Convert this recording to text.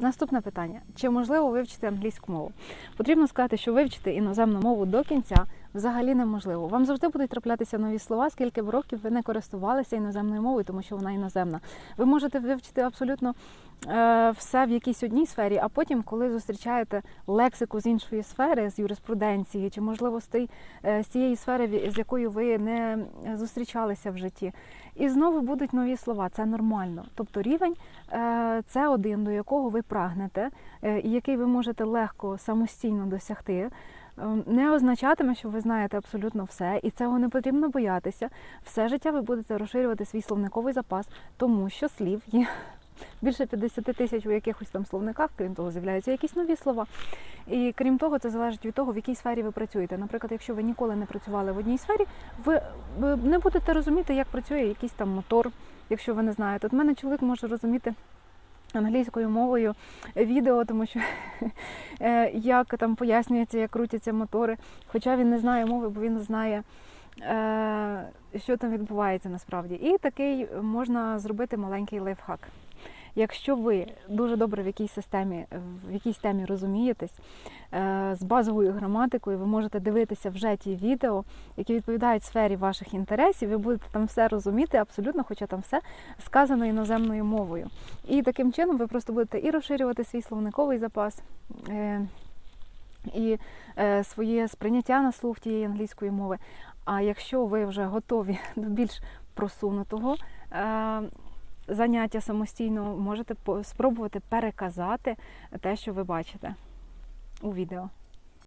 Наступне питання: чи можливо вивчити англійську мову? Потрібно сказати, що вивчити іноземну мову до кінця взагалі неможливо. Вам завжди будуть траплятися нові слова, скільки б років ви не користувалися іноземною мовою, тому що вона іноземна. Ви можете вивчити абсолютно е, все в якійсь одній сфері, а потім, коли зустрічаєте лексику з іншої сфери, з юриспруденції, чи можливо з, той, е, сфери, з якою ви не зустрічалися в житті, і знову будуть нові слова. Це нормально. Тобто рівень е, це один, до якого ви прагнете, і який ви можете легко самостійно досягти. Е, Не означатиме, що ви знаєте абсолютно все, і цього не потрібно боятися. Все життя ви будете розширювати свій словниковий запас, тому що слів є більше 50 тисяч у якихось там словниках, крім того, з'являються якісь нові слова. І крім того, це залежить від того, в якій сфері ви працюєте. Наприклад, якщо ви ніколи не працювали в одній сфері, ви не будете розуміти, як працює якийсь там мотор, якщо ви не знаєте. От мене чоловік може розуміти. Англійською мовою відео, тому що як там пояснюється, як крутяться мотори. Хоча він не знає мови, бо він знає, е, що там відбувається насправді. І такий можна зробити маленький лайфхак. Якщо ви дуже добре в якійсь системі, в якійсь темі розумієтесь, е, з базовою граматикою, ви можете дивитися вже ті відео, які відповідають сфері ваших інтересів, ви будете там все розуміти абсолютно, хоча там все сказано іноземною мовою. І таким чином ви просто будете і розширювати свій словниковий запас, е, і е, своє сприйняття на слух тієї англійської мови. А якщо ви вже готові до більш просунутого заняття самостійно, можете спробувати переказати те, що ви бачите у відео.